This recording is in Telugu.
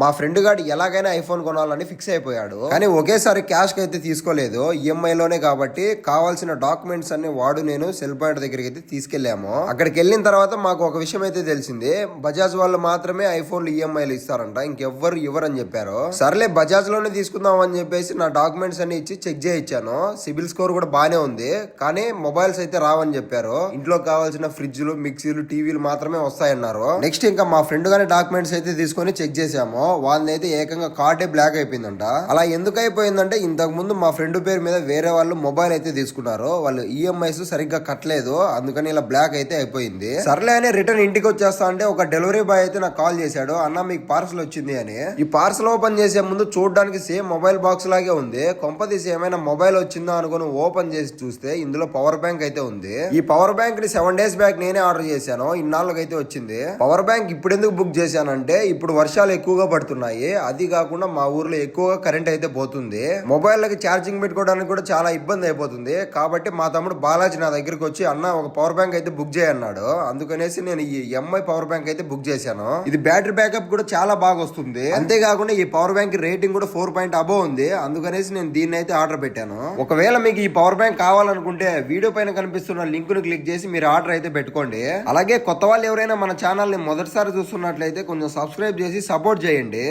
మా ఫ్రెండ్ గాడు ఎలాగైనా ఐఫోన్ కొనాలని ఫిక్స్ అయిపోయాడు. కానీ ఒకేసారి క్యాష్ అయితే తీసుకోలేదు. ఈఎంఐలోనే కాబట్టి కావాల్సిన డాక్యుమెంట్స్ అన్ని వాడు నేను సెల్ పాయింట్ దగ్గరికి అయితే తీసుకెళ్ళాము అక్కడికి వెళ్ళిన తర్వాత మాకు ఒక విషయం అయితే తెలిసింది. బజాజ్ వాళ్ళు మాత్రమే ఐఫోన్లు ఈఎంఐలు ఇస్తారంట. ఇంకెవ్వరు ఇవ్వరని చెప్పారు. సర్లే బజాజ్లోనే తీసుకుందాం అని చెప్పేసి నా డాక్యుమెంట్స్ అన్ని ఇచ్చి చెక్ చేయించాను. సిబిల్ స్కోర్ కూడా బానే ఉంది. కానీ మొబైల్స్ అయితే రావని చెప్పారు. ఇంట్లో కావాల్సిన ఫ్రిడ్జ్లు మిక్సీలు టీవీలు మాత్రమే వస్తాయన్నారు. నెక్స్ట్ ఇంకా మా ఫ్రెండ్ గానే డాక్యుమెంట్స్ అయితే తీసుకొని చెక్ చేసాము చేశామో అయితే ఏకంగా కార్డే బ్లాక్ అయిపోయిందంట. అలా ఎందుకు అయిపోయిందంటే ఇంతకు ముందు మా ఫ్రెండ్ పేరు మీద వేరే వాళ్ళు మొబైల్ అయితే తీసుకున్నారు వాళ్ళు ఈఎంఐస్ సరిగ్గా కట్టలేదు అందుకని ఇలా బ్లాక్ అయితే అయిపోయింది. సర్లే అని రిటర్న్ ఇంటికి వచ్చేస్తా అంటే ఒక డెలివరీ బాయ్ అయితే నాకు కాల్ చేశాడు అన్న మీకు పార్సల్ వచ్చింది అని. ఈ పార్సల్ ఓపెన్ చేసే ముందు చూడడానికి సేమ్ మొబైల్ బాక్స్ లాగే ఉంది. కొంపదీసి ఏమైనా మొబైల్ వచ్చిందా అనుకుని ఓపెన్ చేసి చూస్తే ఇందులో పవర్ బ్యాంక్ అయితే ఉంది. ఈ పవర్ బ్యాంక్ని సెవెన్ డేస్ బ్యాక్ నేనే ఆర్డర్ చేశాను ఇన్నాళ్ళకైతే వచ్చింది. పవర్ బ్యాంక్ ఇప్పుడు ఎందుకు బుక్ చేశానంటే ఇప్పుడు వర్షాలు ఎక్కువగా పడుతున్నాయి అది కాకుండా మా ఊర్లో ఎక్కువగా కరెంట్ అయితే పోతుంది. మొబైల్లకి ఛార్జింగ్ పెట్టుకోవడానికి కూడా చాలా ఇబ్బంది అయిపోతుంది. కాబట్టి మా తమ్ముడు బాలాజీ నా దగ్గరికి వచ్చి అన్న ఒక పవర్ బ్యాంక్ అయితే బుక్ చేయన్నాడు అందుకనేసి నేను ఈ ఎంఐ పవర్ బ్యాంక్ అయితే బుక్ చేశాను. ఇది బ్యాటరీ బ్యాకప్ కూడా చాలా బాగా వస్తుంది. అంతేకాకుండా ఈ పవర్ బ్యాంక్ రేటింగ్ కూడా ఫోర్ పాయింట్ అబో ఉంది. అందుకనేసి నేను దీన్ని అయితే ఆర్డర్ పెట్టాను. ఒకవేళ మీకు ఈ పవర్ బ్యాంక్ కావాలనుకుంటే వీడియో పైన కనిపిస్తున్న లింక్ను క్లిక్ చేసి మీరు ఆర్డర్ అయితే పెట్టుకోండి. అలాగే కొత్త వాళ్ళు ఎవరైనా మన ఛానల్ని మొదటిసారి చూస్తున్నట్లయితే కొంచెం సబ్స్క్రైబ్ చేసి సపోర్ట్ చేయండి. చేయండి